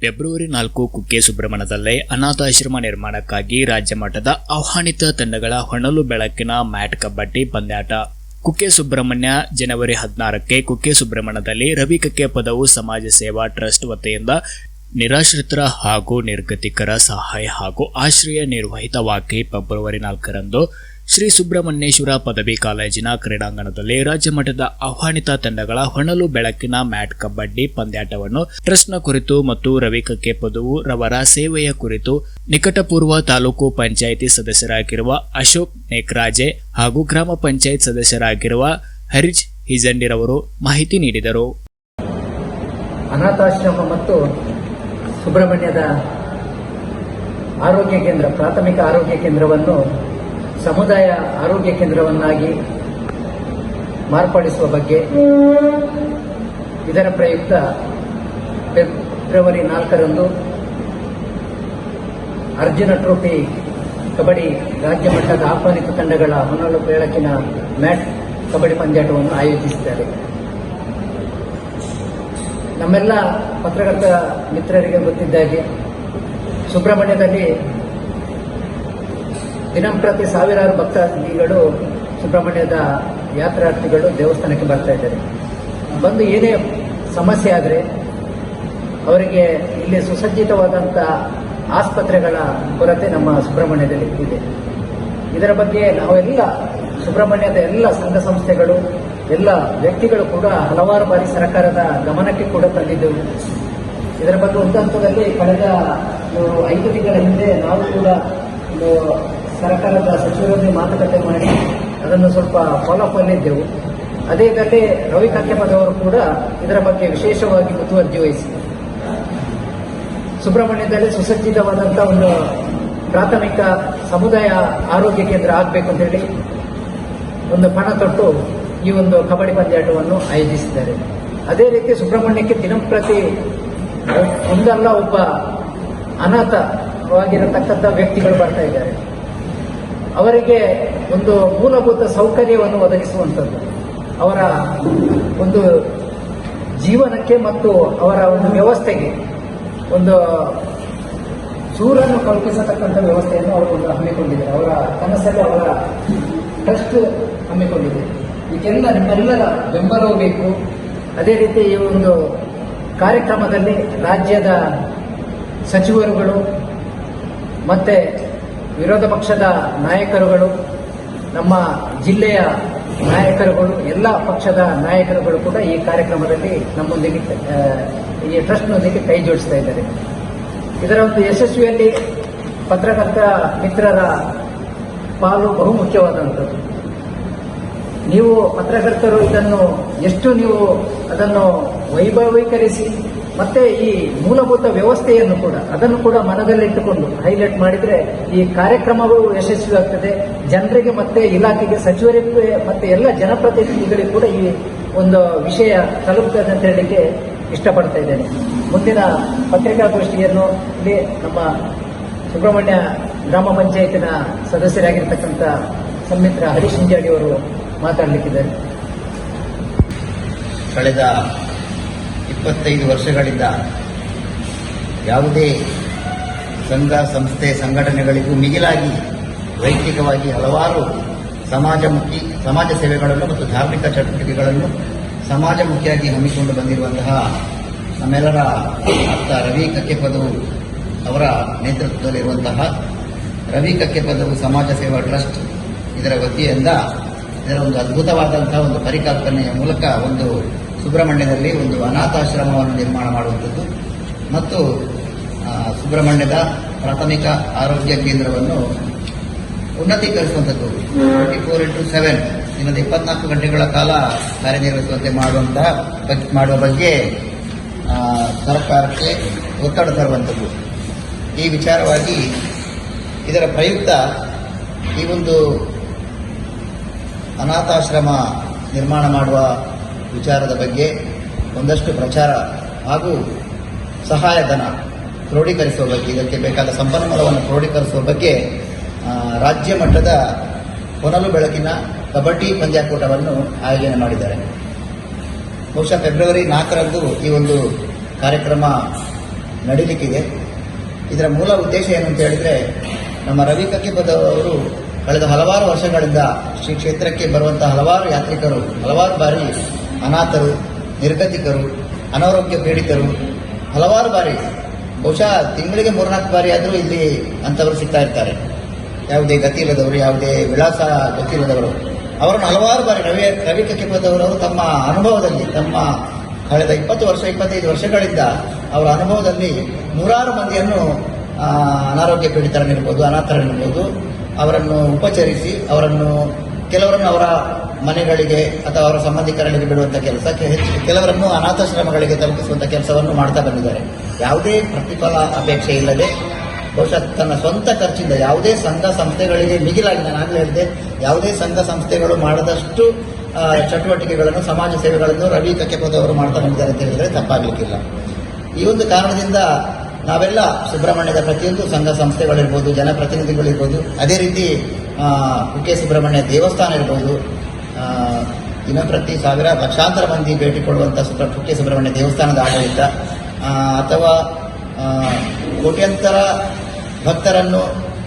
February ನಾಲ್ಕು, ಕುಕ್ಕೆ ಸುಬ್ರಹ್ಮಣ್ಯದಲ್ಲೇ ಅನಾಥಾಶ್ರಮ ನಿರ್ಮಾಣಕ್ಕಾಗಿ ರಾಜ್ಯ ಮಟ್ಟದ ಆಹ್ವಾನಿತ ತಂಡಗಳ ಹೊಣಲು ಬೆಳಕಿನ ಮ್ಯಾಟ್ ಕಬಡ್ಡಿ ಪಂದ್ಯಾಟ. ಕುಕ್ಕೆ ಸುಬ್ರಹ್ಮಣ್ಯ ಜನವರಿ ಹದಿನಾರಕ್ಕೆ ಕುಕ್ಕೆ ಸುಬ್ರಹ್ಮಣ್ಯದಲ್ಲಿ ರವಿ ಕಕ್ಕೆ ಪದವು ಸಮಾಜ ಸೇವಾ ಟ್ರಸ್ಟ್ ವತಿಯಿಂದ ನಿರಾಶ್ರಿತರ ಹಾಗೂ ನಿರ್ಗತಿಕರ ಸಹಾಯ ಹಾಗೂ ಆಶ್ರಯ ನಿರ್ವಹಿತವಾಗಿ ಫೆಬ್ರವರಿ ನಾಲ್ಕರಂದು ಶ್ರೀ ಸುಬ್ರಹ್ಮಣ್ಯೇಶ್ವರ ಪದವಿ ಕಾಲೇಜಿನ ಕ್ರೀಡಾಂಗಣದಲ್ಲಿ ರಾಜ್ಯ ಮಟ್ಟದ ಆಹ್ವಾನಿತ ತಂಡಗಳ ಹೊಣಲು ಬೆಳಕಿನ ಮ್ಯಾಟ್ ಕಬಡ್ಡಿ ಪಂದ್ಯಾಟವನ್ನು ಟ್ರಸ್ಟ್ನ ಕುರಿತು ಮತ್ತು ರವಿಕಕ್ಕೆ ಪದವು ರವರ ಸೇವೆಯ ಕುರಿತು ನಿಕಟಪೂರ್ವ ತಾಲೂಕು ಪಂಚಾಯಿತಿ ಸದಸ್ಯರಾಗಿರುವ ಅಶೋಕ್ ನೇಕ್ರಾಜೆ ಹಾಗೂ ಗ್ರಾಮ ಪಂಚಾಯತ್ ಸದಸ್ಯರಾಗಿರುವ ಹರಿಜ್ ಹಿಜಂಡಿರವರು ಮಾಹಿತಿ ನೀಡಿದರು. ಅನಾಥಾಶ್ರಮ ಮತ್ತು ಸುಬ್ರಹ್ಮಣ್ಯದ ಆರೋಗ್ಯ ಕೇಂದ್ರ, ಪ್ರಾಥಮಿಕ ಆರೋಗ್ಯ ಕೇಂದ್ರವನ್ನು ಸಮುದಾಯ ಆರೋಗ್ಯ ಕೇಂದ್ರವನ್ನಾಗಿ ಮಾರ್ಪಡಿಸುವ ಬಗ್ಗೆ ಇದರ ಪ್ರಯುಕ್ತ ಫೆಬ್ರವರಿ ನಾಲ್ಕರಂದು ಅರ್ಜುನ ಟ್ರೋಫಿ ಕಬಡ್ಡಿ ರಾಜ್ಯ ಮಟ್ಟದ ಆಹ್ವಾನಿತ ತಂಡಗಳ ಹೊನಲು ಬೆಳಕಿನ ಮ್ಯಾಟ್ ಕಬಡ್ಡಿ ಪಂದ್ಯಾಟವನ್ನು ಆಯೋಜಿಸಿದ್ದಾರೆ. ನಮ್ಮೆಲ್ಲ ಪತ್ರಕರ್ತ ಮಿತ್ರರಿಗೆ ಗೊತ್ತಿದ್ದ ಹಾಗೆ ಸುಬ್ರಹ್ಮಣ್ಯದಲ್ಲಿ ದಿನಂಪ್ರತಿ ಸಾವಿರಾರು ಭಕ್ತಾದಿಗಳು ಸುಬ್ರಹ್ಮಣ್ಯದ ಯಾತ್ರಾರ್ಥಿಗಳು ದೇವಸ್ಥಾನಕ್ಕೆ ಬರ್ತಾ ಇದ್ದಾರೆ. ಬಂದು ಏನೇ ಸಮಸ್ಯೆ ಆದರೆ ಅವರಿಗೆ ಇಲ್ಲಿ ಸುಸಜ್ಜಿತವಾದಂಥ ಆಸ್ಪತ್ರೆಗಳ ಕೊರತೆ ನಮ್ಮ ಸುಬ್ರಹ್ಮಣ್ಯದಲ್ಲಿ ಇದೆ. ಇದರ ಬಗ್ಗೆ ನಾವೆಲ್ಲ ಸುಬ್ರಹ್ಮಣ್ಯದ ಎಲ್ಲ ಸಂಘ ಸಂಸ್ಥೆಗಳು, ಎಲ್ಲ ವ್ಯಕ್ತಿಗಳು ಕೂಡ ಹಲವಾರು ಬಾರಿ ಸರ್ಕಾರದ ಗಮನಕ್ಕೆ ಕೂಡ ತಂದಿದ್ದೆವು. ಇದರ ಬಗ್ಗೆ ಒಂದು ಹಂತದಲ್ಲಿ ಕಳೆದ ಐದು ತಿಂಗಳ ಹಿಂದೆ ನಾವು ಕೂಡ ಸರ್ಕಾರದ ಸಚಿವರೊಂದಿಗೆ ಮಾತುಕತೆ ಮಾಡಿ ಅದನ್ನು ಸ್ವಲ್ಪ ಫಾಲೋ ಅಪ್ ಅಲ್ಲಿದ್ದೆವು. ಅದೇ ವೇಳೆ ರವಿ ಕಕ್ಕೆಪದವರು ಕೂಡ ಇದರ ಬಗ್ಗೆ ವಿಶೇಷವಾಗಿ ಮುತುವರ್ಜಿ ವಹಿಸಿದರು ಸುಬ್ರಹ್ಮಣ್ಯದಲ್ಲಿ ಸುಸಜ್ಜಿತವಾದಂತಹ ಒಂದು ಪ್ರಾಥಮಿಕ ಸಮುದಾಯ ಆರೋಗ್ಯ ಕೇಂದ್ರ ಆಗಬೇಕು ಅಂತ ಹೇಳಿ ಒಂದು ಪಣ ತೊಟ್ಟು ಈ ಒಂದು ಕಬಡ್ಡಿ ಪಂದ್ಯಾಟವನ್ನು ಆಯೋಜಿಸಿದ್ದಾರೆ. ಅದೇ ರೀತಿ ಸುಬ್ರಹ್ಮಣ್ಯಕ್ಕೆ ದಿನಂಪ್ರತಿ ಒಂದಲ್ಲ ಒಬ್ಬ ಅನಾಥವಾಗಿರತಕ್ಕಂಥ ವ್ಯಕ್ತಿಗಳು ಬರ್ತಾ ಇದ್ದಾರೆ. ಅವರಿಗೆ ಒಂದು ಮೂಲಭೂತ ಸೌಕರ್ಯವನ್ನು ಒದಗಿಸುವಂಥದ್ದು. ಅವರ ಒಂದು ಜೀವನಕ್ಕೆ ಮತ್ತು ಅವರ ಒಂದು ವ್ಯವಸ್ಥೆಗೆ ಒಂದು ಸೂರನ್ನು ಕಲ್ಪಿಸತಕ್ಕಂಥ ವ್ಯವಸ್ಥೆಯನ್ನು ಅವರು ಒಂದು ಹಮ್ಮಿಕೊಂಡಿದ್ದಾರೆ. ಅವರ ಕನಸಲ್ಲಿ ಅವರ ಟ್ರಸ್ಟ್ ಹಮ್ಮಿಕೊಂಡಿದೆ ಇದೆಲ್ಲ ನಿಮ್ಮೆಲ್ಲರ ಬೆಂಬಲವೂ ಬೇಕು. ಅದೇ ರೀತಿ ಈ ಒಂದು ಕಾರ್ಯಕ್ರಮದಲ್ಲಿ ರಾಜ್ಯದ ಸಚಿವರುಗಳು ಮತ್ತೆ ವಿರೋಧ ಪಕ್ಷದ ನಾಯಕರುಗಳು, ನಮ್ಮ ಜಿಲ್ಲೆಯ ನಾಯಕರುಗಳು, ಎಲ್ಲ ಪಕ್ಷದ ನಾಯಕರುಗಳು ಕೂಡ ಈ ಕಾರ್ಯಕ್ರಮದಲ್ಲಿ ನಮ್ಮೊಂದಿಗೆ ಈ ಟ್ರಸ್ಟ್ನೊಂದಿಗೆ ಕೈ ಜೋಡಿಸ್ತಾ ಇದ್ದಾರೆ. ಇದರ ಒಂದು ಯಶಸ್ವಿಯಲ್ಲಿ ಪತ್ರಕರ್ತ ಮಿತ್ರರ ಪಾಲು ಬಹು ಮುಖ್ಯವಾದಂಥದ್ದು. ನೀವು ಪತ್ರಕರ್ತರು ಇದನ್ನು ಎಷ್ಟು ನೀವು ಅದನ್ನು ವೈಭವೀಕರಿಸಿ ಮತ್ತೆ ಈ ಮೂಲಭೂತ ವ್ಯವಸ್ಥೆಯನ್ನು ಕೂಡ, ಅದನ್ನು ಕೂಡ ಮನದಲ್ಲಿಟ್ಟುಕೊಂಡು ಹೈಲೈಟ್ ಮಾಡಿದ್ರೆ ಈ ಕಾರ್ಯಕ್ರಮವು ಯಶಸ್ವಿಯಾಗ್ತದೆ. ಜನರಿಗೆ ಮತ್ತೆ ಇಲಾಖೆಗೆ, ಸಚಿವರಿಗೆ ಮತ್ತೆ ಎಲ್ಲ ಜನಪ್ರತಿನಿಧಿಗಳಿಗೆ ಕೂಡ ಈ ಒಂದು ವಿಷಯ ತಲುಪ್ತದೆ ಅಂತ ಹೇಳಲಿಕ್ಕೆ ಇಷ್ಟಪಡ್ತಾ ಇದ್ದೇನೆ. ಮುಂದಿನ ಪತ್ರಿಕಾಗೋಷ್ಠಿಯನ್ನು ಇಲ್ಲಿ ನಮ್ಮ ಸುಬ್ರಹ್ಮಣ್ಯ ಗ್ರಾಮ ಪಂಚಾಯತಿನ ಸದಸ್ಯರಾಗಿರ್ತಕ್ಕಂಥ ಸಂಮಿತ್ರ ಹರೀಶ್ ಅವರು ಮಾತಾಡಲಿಕ್ಕಿದ್ದಾರೆ. ಕಳೆದ ಇಪ್ಪತ್ತೈದು ವರ್ಷಗಳಿಂದ ಯಾವುದೇ ಸಂಘ, ಸಂಸ್ಥೆ, ಸಂಘಟನೆಗಳಿಗೂ ಮಿಗಿಲಾಗಿ ವೈಯಕ್ತಿಕವಾಗಿ ಹಲವಾರು ಸಮಾಜಮುಖಿ, ಸಮಾಜ ಸೇವೆಗಳನ್ನು ಮತ್ತು ಧಾರ್ಮಿಕ ಚಟುವಟಿಕೆಗಳನ್ನು ಸಮಾಜಮುಖಿಯಾಗಿ ಹಮ್ಮಿಕೊಂಡು ಬಂದಿರುವಂತಹ ನಮ್ಮೆಲ್ಲರ ಆಪ್ತ ರವಿ ಕಕ್ಕೆಪದವು ಅವರ ನೇತೃತ್ವದಲ್ಲಿರುವಂತಹ ರವಿ ಕಕ್ಕೆಪದವು ಸಮಾಜ ಸೇವಾ ಟ್ರಸ್ಟ್ ಇದರ ವತಿಯಿಂದ ಇದರ ಒಂದು ಅದ್ಭುತವಾದಂತಹ ಒಂದು ಪರಿಕಲ್ಪನೆಯ ಮೂಲಕ ಒಂದು ಸುಬ್ರಹ್ಮಣ್ಯದಲ್ಲಿ ಒಂದು ಅನಾಥಾಶ್ರಮವನ್ನು ನಿರ್ಮಾಣ ಮಾಡುವಂಥದ್ದು. ಮತ್ತು ಸುಬ್ರಹ್ಮಣ್ಯದ ಪ್ರಾಥಮಿಕ ಆರೋಗ್ಯ ಕೇಂದ್ರವನ್ನು ಉನ್ನತೀಕರಿಸುವಂಥದ್ದು. ಟ್ವೆಂಟಿ ಫೋರ್ ಇಂಟು ಸೆವೆನ್ ದಿನದ ಇಪ್ಪತ್ನಾಲ್ಕು ಗಂಟೆಗಳ ಕಾಲ ಕಾರ್ಯನಿರ್ವಹಿಸುವಂತೆ ಮಾಡುವಂತಹ ಮಾಡುವ ಬಗ್ಗೆ ಸರ್ಕಾರಕ್ಕೆ ಒತ್ತಡ ತರುವಂಥದ್ದು. ಈ ವಿಚಾರವಾಗಿ ಇದರ ಪ್ರಯುಕ್ತ ಈ ಒಂದು ಅನಾಥಾಶ್ರಮ ನಿರ್ಮಾಣ ಮಾಡುವ ವಿಚಾರದ ಬಗ್ಗೆ ಒಂದಷ್ಟು ಪ್ರಚಾರ ಹಾಗೂ ಸಹಾಯಧನ ಕ್ರೋಢೀಕರಿಸುವ ಬಗ್ಗೆ, ಇದಕ್ಕೆ ಬೇಕಾದ ಸಂಪನ್ಮೂಲವನ್ನು ಕ್ರೋಢೀಕರಿಸುವ ಬಗ್ಗೆ ರಾಜ್ಯ ಮಟ್ಟದ ಹೊನಲು ಬೆಳಕಿನ ಕಬಡ್ಡಿ ಪಂದ್ಯಾಕೂಟವನ್ನು ಆಯೋಜನೆ ಮಾಡಿದ್ದಾರೆ. ಬಹುಶಃ ಫೆಬ್ರವರಿ ನಾಲ್ಕರಂದು ಈ ಒಂದು ಕಾರ್ಯಕ್ರಮ ನಡೀಲಿಕ್ಕಿದೆ. ಇದರ ಮೂಲ ಉದ್ದೇಶ ಏನು ಅಂತ ಹೇಳಿದ್ರೆ, ನಮ್ಮ ರವಿ ಕಕ್ಕಿಬದವರು ಕಳೆದ ಹಲವಾರು ವರ್ಷಗಳಿಂದ ಶ್ರೀ ಕ್ಷೇತ್ರಕ್ಕೆ ಬರುವಂತಹ ಹಲವಾರು ಯಾತ್ರಿಕರು ಹಲವಾರು ಬಾರಿ ಅನಾಥರು, ನಿರ್ಗತಿಕರು, ಅನಾರೋಗ್ಯ ಪೀಡಿತರು ಹಲವಾರು ಬಾರಿ, ಬಹುಶಃ ತಿಂಗಳಿಗೆ ಮೂರ್ನಾಲ್ಕು ಬಾರಿ ಆದರೂ ಇಲ್ಲಿ ಅಂಥವರು ಸಿಗ್ತಾ ಇರ್ತಾರೆ. ಯಾವುದೇ ಗತಿ ಇಲ್ಲದವರು, ಯಾವುದೇ ವಿಳಾಸ ಗೊತ್ತಿಲ್ಲದವರು ಅವರನ್ನು ಹಲವಾರು ಬಾರಿ ರವಿ ರವಿ ಕಕ್ಕಿಪದವರು ತಮ್ಮ ಅನುಭವದಲ್ಲಿ, ತಮ್ಮ ಕಳೆದ ಇಪ್ಪತ್ತು ವರ್ಷ, ಇಪ್ಪತ್ತೈದು ವರ್ಷಗಳಿಂದ ಅವರ ಅನುಭವದಲ್ಲಿ ನೂರಾರು ಮಂದಿಯನ್ನು ಅನಾರೋಗ್ಯ ಪೀಡಿತರನ್ನಿರ್ಬೋದು, ಅನಾಥರನ್ನಿರ್ಬೋದು, ಅವರನ್ನು ಉಪಚರಿಸಿ, ಅವರನ್ನು, ಕೆಲವರನ್ನು ಅವರ ಮನೆಗಳಿಗೆ ಅಥವಾ ಅವರ ಸಂಬಂಧಿಕರಿಗೆ ಬಿಡುವಂತಹ ಕೆಲಸ. ಕೆಲವರನ್ನು ಅನಾಥಾಶ್ರಮಗಳಿಗೆ ತಲುಪಿಸುವಂಥ ಕೆಲಸವನ್ನು ಮಾಡ್ತಾ ಬಂದಿದ್ದಾರೆ. ಯಾವುದೇ ಪ್ರತಿಫಲ ಅಪೇಕ್ಷೆ ಇಲ್ಲದೆ ಬಹುಶಃ ತನ್ನ ಸ್ವಂತ ಖರ್ಚಿಂದ ಯಾವುದೇ ಸಂಘ ಸಂಸ್ಥೆಗಳಿಗೆ ಮಿಗಿಲಾಗಿ ನಾನು ಆಗಲೇ ಹೇಳಿದೆ ಯಾವುದೇ ಸಂಘ ಸಂಸ್ಥೆಗಳು ಮಾಡದಷ್ಟು ಚಟುವಟಿಕೆಗಳನ್ನು ಸಮಾಜ ಸೇವೆಗಳನ್ನು ರವಿ ಕಕ್ಕೆಪದವರು ಮಾಡ್ತಾ ಬಂದಿದ್ದಾರೆ ಅಂತ ಹೇಳಿದರೆ ತಪ್ಪಾಗಲಿಕ್ಕಿಲ್ಲ. ಈ ಒಂದು ಕಾರಣದಿಂದ ನಾವೆಲ್ಲ ಸುಬ್ರಹ್ಮಣ್ಯದ ಪ್ರತಿಯೊಂದು ಸಂಘ ಸಂಸ್ಥೆಗಳಿರ್ಬೋದು, ಜನಪ್ರತಿನಿಧಿಗಳಿರ್ಬೋದು, ಅದೇ ರೀತಿ ಕುಕ್ಕೆ ಸುಬ್ರಹ್ಮಣ್ಯ ದೇವಸ್ಥಾನ ಇರ್ಬೋದು ದಿನಪ್ರತಿ ಸಾವಿರ ಲಕ್ಷಾಂತರ ಮಂದಿ ಭೇಟಿ ಕೊಡುವಂಥ ಸುಬ್ರ ಕುಕ್ಕೆ ಸುಬ್ರಹ್ಮಣ್ಯ ದೇವಸ್ಥಾನದ ಆಡಳಿತ. ಅಥವಾ ಕೋಟ್ಯಂತರ ಭಕ್ತರನ್ನು,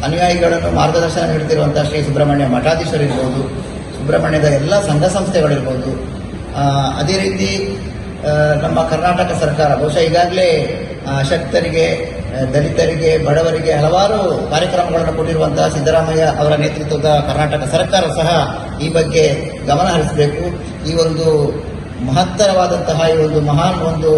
ಅನುಯಾಯಿಗಳನ್ನು ಮಾರ್ಗದರ್ಶನ ನೀಡುತ್ತಿರುವಂತಹ ಶ್ರೀ ಸುಬ್ರಹ್ಮಣ್ಯ ಮಠಾಧೀಶರು ಇರ್ಬೋದು, ಸುಬ್ರಹ್ಮಣ್ಯದ ಎಲ್ಲ ಸಂಘ ಸಂಸ್ಥೆಗಳಿರ್ಬೋದು. ಅದೇ ರೀತಿ ನಮ್ಮ ಕರ್ನಾಟಕ ಸರ್ಕಾರ ಬಹುಶಃ ಈಗಾಗಲೇ ಶಕ್ತರಿಗೆ ದಲಿತರಿಗೆ, ಬಡವರಿಗೆ ಹಲವಾರು ಕಾರ್ಯಕ್ರಮಗಳನ್ನು ಕೊಟ್ಟಿರುವಂತಹ ಸಿದ್ದರಾಮಯ್ಯ ಅವರ ನೇತೃತ್ವದ ಕರ್ನಾಟಕ ಸರ್ಕಾರ ಸಹ ಈ ಬಗ್ಗೆ ಗಮನ ಹರಿಸಬೇಕು. ಈ ಒಂದು ಮಹತ್ತರವಾದಂತಹ ಈ ಒಂದು ಮಹಾನ್ ಒಂದು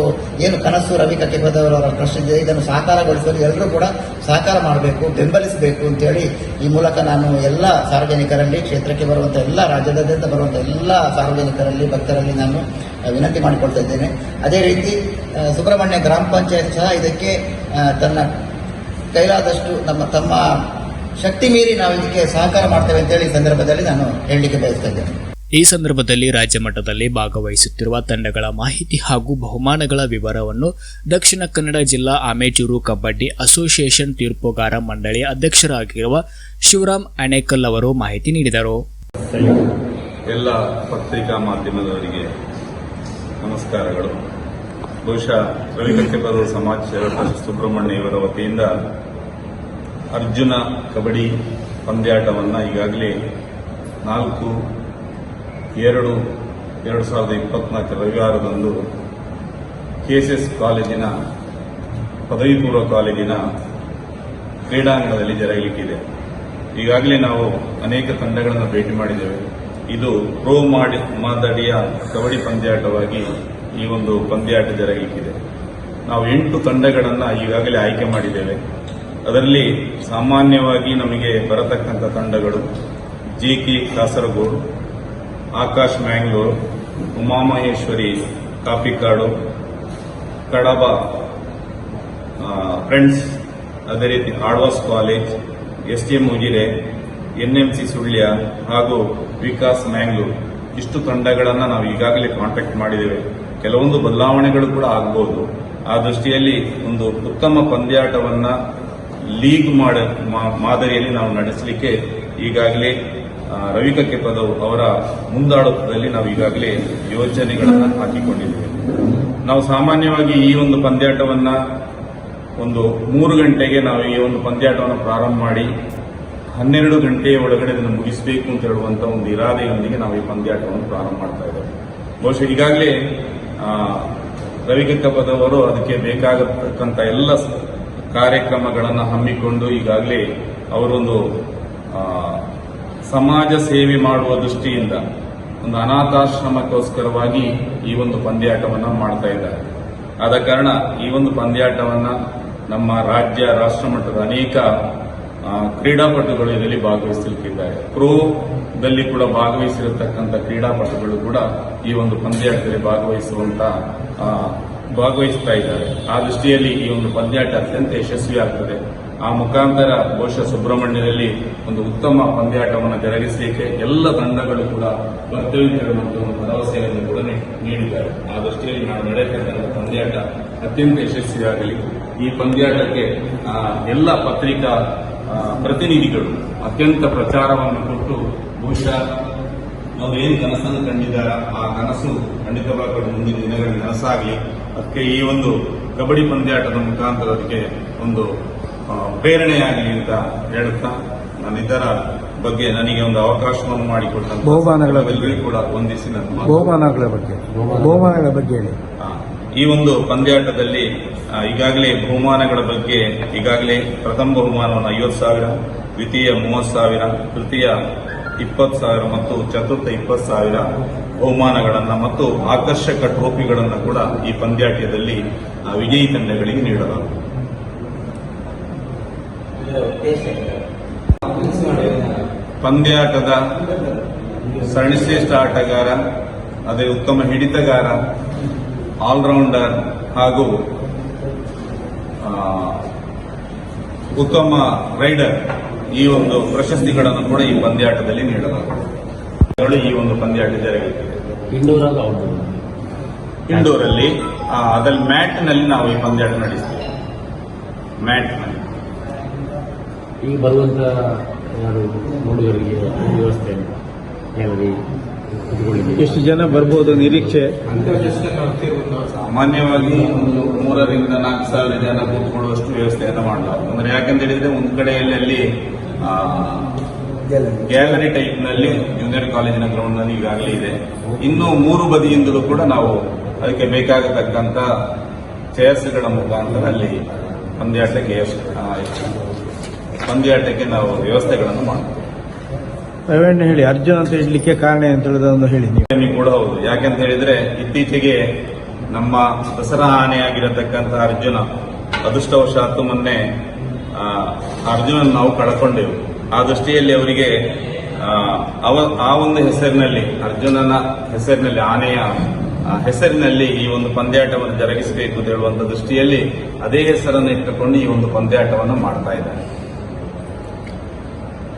ಏನು ಕನಸು ರವಿ ಕಟ್ಟಿಬದವರವರ ಪ್ರಶ್ನೆ ಇದೆ ಇದನ್ನು ಸಾಕಾರಗೊಳಿಸಲು ಎಲ್ಲರೂ ಕೂಡ ಸಹಕಾರ ಮಾಡಬೇಕು, ಬೆಂಬಲಿಸಬೇಕು ಅಂತೇಳಿ ಈ ಮೂಲಕ ನಾನು ಎಲ್ಲ ಸಾರ್ವಜನಿಕರಲ್ಲಿ, ಕ್ಷೇತ್ರಕ್ಕೆ ಬರುವಂಥ ಎಲ್ಲ ರಾಜ್ಯದಾದ್ಯಂತ ಬರುವಂಥ ಎಲ್ಲ ಸಾರ್ವಜನಿಕರಲ್ಲಿ, ಭಕ್ತರಲ್ಲಿ ನಾನು ವಿನಂತಿ ಮಾಡಿಕೊಳ್ತಾ ಇದ್ದೇನೆ. ಅದೇ ರೀತಿ ಸುಬ್ರಹ್ಮಣ್ಯ ಗ್ರಾಮ ಪಂಚಾಯತ್ ಸಹ ಇದಕ್ಕೆ ತನ್ನ ಕೈಲಾದಷ್ಟು ನಮ್ಮ, ತಮ್ಮ ಶಕ್ತಿ ಮೀರಿ ನಾವು ಇದಕ್ಕೆ ಸಹಕಾರ ಮಾಡ್ತೇವೆ ಅಂತೇಳಿ ಈ ಸಂದರ್ಭದಲ್ಲಿ ನಾನು ಹೇಳಲಿಕ್ಕೆ ಬಯಸ್ತಾ ಇದ್ದೇನೆ. ಈ ಸಂದರ್ಭದಲ್ಲಿ ರಾಜ್ಯ ಮಟ್ಟದಲ್ಲಿ ಭಾಗವಹಿಸುತ್ತಿರುವ ತಂಡಗಳ ಮಾಹಿತಿ ಹಾಗೂ ಬಹುಮಾನಗಳ ವಿವರವನ್ನು ದಕ್ಷಿಣ ಕನ್ನಡ ಜಿಲ್ಲಾ ಆಮೇಚೂರು ಕಬಡ್ಡಿ ಅಸೋಸಿಯೇಷನ್ ತೀರ್ಪುಗಾರ ಮಂಡಳಿ ಅಧ್ಯಕ್ಷರಾಗಿರುವ ಶಿವರಾಮ್ ಅಣೇಕಲ್ ಅವರು ಮಾಹಿತಿ ನೀಡಿದರು. ಎಲ್ಲ ಪತ್ರಿಕಾ ಮಾಧ್ಯಮದವರಿಗೆ ನಮಸ್ಕಾರಗಳು. ಬಹುಶಃ ಸಮಾಜ ಸುಬ್ರಹ್ಮಣ್ಯ ಇವರ ವತಿಯಿಂದ ಅರ್ಜುನ ಕಬಡ್ಡಿ ಪಂದ್ಯಾಟವನ್ನು ಈಗಾಗಲೇ ನಾಲ್ಕು ಎರಡು ಎರಡು ಸಾವಿರದ ಇಪ್ಪತ್ನಾಲ್ಕು ರವಿವಾರದಂದು ಕೆಎಸ್ಎಸ್ ಕಾಲೇಜಿನ ಪದವಿ ಪೂರ್ವ ಕಾಲೇಜಿನ ಕ್ರೀಡಾಂಗಣದಲ್ಲಿ ಜರಗಲಿಕ್ಕಿದೆ. ಈಗಾಗಲೇ ನಾವು ಅನೇಕ ತಂಡಗಳನ್ನು ಭೇಟಿ ಮಾಡಿದ್ದೇವೆ. ಇದು ಪ್ರೋ ಮಾಡಿ, ಮಾದರಿಯ ಕಬಡ್ಡಿ ಪಂದ್ಯಾಟವಾಗಿ ಈ ಒಂದು ಪಂದ್ಯಾಟ ಜರಗಲಿಕ್ಕಿದೆ. ನಾವು ಎಂಟು ತಂಡಗಳನ್ನು ಈಗಾಗಲೇ ಆಯ್ಕೆ ಮಾಡಿದ್ದೇವೆ. ಅದರಲ್ಲಿ ಸಾಮಾನ್ಯವಾಗಿ ನಮಗೆ ಬರತಕ್ಕಂಥ ತಂಡಗಳು G K, Kasaragod Akash Mangalore, Umamaheshwari Kapikad, Kadaba friends, ಅದೇ ರೀತಿ Alvas college, S T M Ujire NMC Sullia ಹಾಗೂ ವಿಕಾಸ್ ಮ್ಯಾಂಗ್ಳೂರ್. ಇಷ್ಟು ತಂಡಗಳನ್ನು ನಾವು ಈಗಾಗಲೇ ಕಾಂಟ್ಯಾಕ್ಟ್ ಮಾಡಿದ್ದೇವೆ. ಕೆಲವೊಂದು ಬದಲಾವಣೆಗಳು ಕೂಡ ಆಗ್ಬೋದು. ಆ ದೃಷ್ಟಿಯಲ್ಲಿ ಒಂದು ಉತ್ತಮ ಪಂದ್ಯಾಟವನ್ನು ಲೀಗ್ ಮಾಡ ಮಾದರಿಯಲ್ಲಿ ನಾವು ನಡೆಸಲಿಕ್ಕೆ ಈಗಾಗಲೇ ಆ, ಪದವು ಕಕ್ಕೆಪದವು ಅವರ ಮುಂದಾಳತ್ವದಲ್ಲಿ ನಾವು ಈಗಾಗಲೇ ಯೋಜನೆಗಳನ್ನು ಹಾಕಿಕೊಂಡಿದ್ದೇವೆ. ನಾವು ಸಾಮಾನ್ಯವಾಗಿ ಈ ಒಂದು ಪಂದ್ಯಾಟವನ್ನ ಒಂದು ಮೂರು ಗಂಟೆಗೆ ನಾವು ಈ ಒಂದು ಪಂದ್ಯಾಟವನ್ನು ಪ್ರಾರಂಭ ಮಾಡಿ ಹನ್ನೆರಡು ಗಂಟೆಯ ಒಳಗಡೆ ಇದನ್ನು ಮುಗಿಸಬೇಕು ಅಂತ ಹೇಳುವಂತ ಒಂದು ಇರಾದೆಯೊಂದಿಗೆ ನಾವು ಈ ಪಂದ್ಯಾಟವನ್ನು ಪ್ರಾರಂಭ ಮಾಡ್ತಾ ಇದ್ದೇವೆ. ಬಹುಶಃ ಈಗಾಗಲೇ ರವಿಕಕ್ಕಪ್ಪದವರು ಅದಕ್ಕೆ ಬೇಕಾಗತಕ್ಕಂಥ ಎಲ್ಲ ಕಾರ್ಯಕ್ರಮಗಳನ್ನು ಹಮ್ಮಿಕೊಂಡು ಈಗಾಗಲೇ ಅವರೊಂದು ಸಮಾಜ ಸೇವೆ ಮಾಡುವ ದೃಷ್ಟಿಯಿಂದ ಒಂದು ಅನಾಥಾಶ್ರಮಕ್ಕೋಸ್ಕರವಾಗಿ ಈ ಒಂದು ಪಂದ್ಯಾಟವನ್ನು ಮಾಡ್ತಾ ಇದ್ದಾರೆ. ಆದ ಕಾರಣ ಈ ಒಂದು ಪಂದ್ಯಾಟವನ್ನು ನಮ್ಮ ರಾಜ್ಯ ರಾಷ್ಟ್ರ ಮಟ್ಟದ ಅನೇಕ ಕ್ರೀಡಾಪಟುಗಳು ಇದರಲ್ಲಿ ಭಾಗವಹಿಸಲಿಕ್ಕಿದ್ದಾರೆ. ಪ್ರೋದಲ್ಲಿ ಕೂಡ ಭಾಗವಹಿಸಿರತಕ್ಕಂಥ ಕ್ರೀಡಾಪಟುಗಳು ಕೂಡ ಈ ಒಂದು ಪಂದ್ಯಾಟದಲ್ಲಿ ಭಾಗವಹಿಸುವಂತ ಭಾಗವಹಿಸ್ತಾ ಇದ್ದಾರೆ. ಆ ದೃಷ್ಟಿಯಲ್ಲಿ ಈ ಒಂದು ಪಂದ್ಯಾಟ ಅತ್ಯಂತ ಯಶಸ್ವಿಯಾಗ್ತದೆ. ಆ ಮುಖಾಂತರ ಬಹುಶಃ ಸುಬ್ರಹ್ಮಣ್ಯದಲ್ಲಿ ಒಂದು ಉತ್ತಮ ಪಂದ್ಯಾಟವನ್ನು ಜರುಗಿಸಲಿಕ್ಕೆ ಎಲ್ಲ ತಂಡಗಳು ಕೂಡ ಬರ್ತವೆ ಒಂದು ಭರವಸೆಯನ್ನು ಕೂಡ ನೀಡಿದ್ದಾರೆ. ಆ ದೃಷ್ಟಿಯಲ್ಲಿ ನಾವು ನಡೆಯುತ್ತಿರುವ ಪಂದ್ಯಾಟ ಅತ್ಯಂತ ಯಶಸ್ವಿಯಾಗಲಿ. ಈ ಪಂದ್ಯಾಟಕ್ಕೆ ಎಲ್ಲ ಪತ್ರಿಕಾ ಪ್ರತಿನಿಧಿಗಳು ಅತ್ಯಂತ ಪ್ರಚಾರವನ್ನು ಕೊಟ್ಟು ಬಹುಶಃ ಅವರು ಏನು ಕನಸನ್ನು ಕಂಡಿದ್ದಾರೆ? ಆ ಕನಸು ಖಂಡಿತವಾಗಿ ಮುಂದಿನ ದಿನಗಳಲ್ಲಿ ನನಸಾಗಲಿ. ಅದಕ್ಕೆ ಈ ಒಂದು ಕಬಡ್ಡಿ ಪಂದ್ಯಾಟದ ಮುಖಾಂತರ ಅದಕ್ಕೆ ಒಂದು ಪ್ರೇರಣೆಯಾಗಲಿ ಅಂತ ಹೇಳುತ್ತಾ ನಾನು ಇದರ ಬಗ್ಗೆ ನನಗೆ ಒಂದು ಅವಕಾಶವನ್ನು ಮಾಡಿಕೊಟ್ಟ ಬಹುಮಾನಗಳ ಬಗ್ಗೆ. ಕೂಡ ವಂದಿಸಿ ನನ್ನ ಬಹುಮಾನಗಳ ಬಗ್ಗೆ. ಬಹುಮಾನಗಳ ಬಗ್ಗೆ ಹೇಳಿ. ಈ ಒಂದು ಪಂದ್ಯಾಟದಲ್ಲಿ ಈಗಾಗಲೇ ಬಹುಮಾನಗಳ ಬಗ್ಗೆ ಈಗಾಗಲೇ ಪ್ರಥಮ ಬಹುಮಾನವನ್ನು ಐವತ್ತು ಸಾವಿರ ದ್ವಿತೀಯ ಮೂವತ್ತು ಸಾವಿರ ತೃತೀಯ ಇಪ್ಪತ್ತು ಸಾವಿರ ಮತ್ತು ಚತುರ್ಥ ಇಪ್ಪತ್ತು ಸಾವಿರ ಬಹುಮಾನಗಳನ್ನು ಮತ್ತು ಆಕರ್ಷಕ ಟ್ರೋಫಿಗಳನ್ನು ಕೂಡ ಈ ಪಂದ್ಯಾಟದಲ್ಲಿ ಆ, ವಿಜಯಿ ತಂಡಗಳಿಗೆ ನೀಡಲಾಗುತ್ತದೆ ಪಂದ್ಯಾಟದ ಸರಣಿಶ್ರೇಷ್ಠ ಆಟಗಾರ ಅದೇ ಉತ್ತಮ ಹಿಡಿತಗಾರ ಆಲ್ರೌಂಡರ್ ಹಾಗೂ ಉತ್ತಮ ರೈಡರ್ ಈ ಒಂದು ಪ್ರಶಸ್ತಿಗಳನ್ನು ಕೂಡ ಈ ಪಂದ್ಯಾಟದಲ್ಲಿ ನೀಡಲಾಗುತ್ತದೆ ಈ ಒಂದು ಪಂದ್ಯಾಟ ಜರುಗುತ್ತದೆ ಇಂಡೋರ್ ಅಲ್ಲಿ ಅದರಲ್ಲಿ ಅದ್ರಲ್ಲಿ ಮ್ಯಾಟ್ನಲ್ಲಿ ನಾವು ಈ ಪಂದ್ಯಾಟ ನಡೆಸ್ತೇವೆ. ಮ್ಯಾಟ್ನಲ್ಲಿ ಈಗ ಬರುವಂತ ಯಾರು ನೋಡುಗರಿಗೆ ವ್ಯವಸ್ಥೆ ಗ್ಯಾಲರಿ ಎಷ್ಟು ಜನ ಬರ್ಬೋದು ನಿರೀಕ್ಷೆ? ಸಾಮಾನ್ಯವಾಗಿ ಒಂದು ಮೂರರಿಂದ ನಾಲ್ಕು ಸಾವಿರ ಜನ ಕೂತ್ಕೊಳ್ಳುವಷ್ಟು ವ್ಯವಸ್ಥೆಯನ್ನು ಮಾಡಲಾಗುತ್ತೆ ಅಂದ್ರೆ ಯಾಕಂತ ಹೇಳಿದ್ರೆ ಒಂದು ಕಡೆಯಲ್ಲಿ ಅಲ್ಲಿ ಗ್ಯಾಲರಿ ಟೈಪ್ನಲ್ಲಿ ಜೂನಿಯರ್ ಕಾಲೇಜಿನ ಗ್ರೌಂಡ್ನಲ್ಲಿ ಈಗಾಗಲೇ ಇದೆ. ಇನ್ನು ಮೂರು ಬದಿಯಿಂದಲೂ ಕೂಡ ನಾವು ಅದಕ್ಕೆ ಬೇಕಾಗತಕ್ಕಂತ ಚೇರ್ಸ್ಗಳ ಮುಖಾಂತರ ಅಲ್ಲಿ ಪಂದ್ಯಾಟಕ್ಕೆ ಆ, ಪಂದ್ಯಾಟಕ್ಕೆ ನಾವು ವ್ಯವಸ್ಥೆಗಳನ್ನು ಮಾಡ್ತೀವಿ. ರವಣ್ಣ ಹೇಳಿ ಅರ್ಜುನ್ ಅಂತ ಹೇಳಲಿಕ್ಕೆ ಕಾರಣ ಅಂತ ಹೇಳಿದ ಹೇಳಿ ನೀವು. ಕೂಡ ಹೌದು. ಯಾಕಂತ ಹೇಳಿದ್ರೆ ಇತ್ತೀಚೆಗೆ ನಮ್ಮ ದಸರಾ ಆನೆಯಾಗಿರತಕ್ಕಂತಹ ಅರ್ಜುನ ಅದೃಷ್ಟವಶಾತ್ತು ಮೊನ್ನೆ ಅರ್ಜುನ ಅರ್ಜುನನ್ ನಾವು ಕಳ್ಕೊಂಡೆವು. ಆ ದೃಷ್ಟಿಯಲ್ಲಿ ಅವರಿಗೆ ಆ, ಒಂದು ಹೆಸರಿನಲ್ಲಿ ಅರ್ಜುನನ ಹೆಸರಿನಲ್ಲಿ ಆನೆಯ ಹೆಸರಿನಲ್ಲಿ ಈ ಒಂದು ಪಂದ್ಯಾಟವನ್ನು ಜರುಗಿಸಬೇಕು ಅಂತ ಹೇಳುವಂತ ದೃಷ್ಟಿಯಲ್ಲಿ ಅದೇ ಹೆಸರನ್ನು ಇಟ್ಟುಕೊಂಡು ಈ ಒಂದು ಪಂದ್ಯಾಟವನ್ನು ಮಾಡ್ತಾ ಇದ್ದಾರೆ.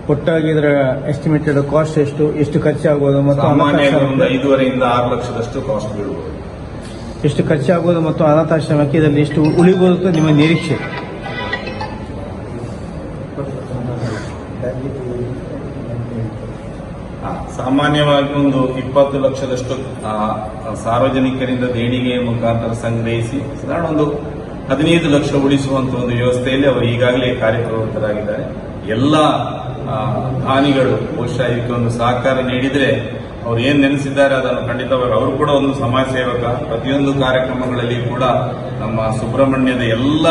ಒಟ್ಟಾಗಿ ಇದರ ಎಸ್ಟಿಮೇಟೆಡ್ ಕಾಸ್ಟ್ ಎಷ್ಟು ಎಷ್ಟು ಖರ್ಚಾಗ್ಬೋದು ಮತ್ತು ಸಾಮಾನ್ಯವಾಗಿ ಒಂದು ಅನಾಥಾಶ್ರಮಕ್ಕೆ ಐದೂವರೆಯಿಂದ ಆರು ಲಕ್ಷದಷ್ಟು ಕಾಸ್ಟ್ ಬೀಳ್ಬೋದು. ಎಷ್ಟು ಖರ್ಚಾಗ್ಬೋದು ಮತ್ತು ಅನಾಥಾಶ್ರಮಕ್ಕೆ ಇದರಲ್ಲಿ ಎಷ್ಟು ಉಳಿಬೋದು ಅಂತ ನಿಮ್ಮ ನಿರೀಕ್ಷೆ. ಆ, ಸಾಮಾನ್ಯವಾಗಿ ಒಂದು ಇಪ್ಪತ್ತು ಲಕ್ಷದಷ್ಟು ಆ, ಸಾರ್ವಜನಿಕರಿಂದ ದೇಣಿಗೆಯ ಮುಖಾಂತರ ಸಂಗ್ರಹಿಸಿ ಸಾಧಾರಣ ಒಂದು ಹದಿನೈದು ಲಕ್ಷ ಉಳಿಸುವಂತ ಒಂದು ವ್ಯವಸ್ಥೆಯಲ್ಲಿ ಅವರು ಈಗಾಗಲೇ ಕಾರ್ಯಪ್ರವೃತ್ತರಾಗಿದ್ದಾರೆ. ಎಲ್ಲ ದಾನಿಗಳು ಬಹುಶಃ ಇದಕ್ಕೆ ಒಂದು ಸಹಕಾರ ನೀಡಿದ್ರೆ ಅವ್ರು ಏನ್ ನೆನೆಸಿದ್ದಾರೆ ಅದನ್ನು ಖಂಡಿತವಾಗಿ ಅವರು ಕೂಡ ಒಂದು ಸಮಾಜ ಸೇವಕ. ಪ್ರತಿಯೊಂದು ಕಾರ್ಯಕ್ರಮಗಳಲ್ಲಿ ಕೂಡ ನಮ್ಮ ಸುಬ್ರಹ್ಮಣ್ಯದ ಎಲ್ಲ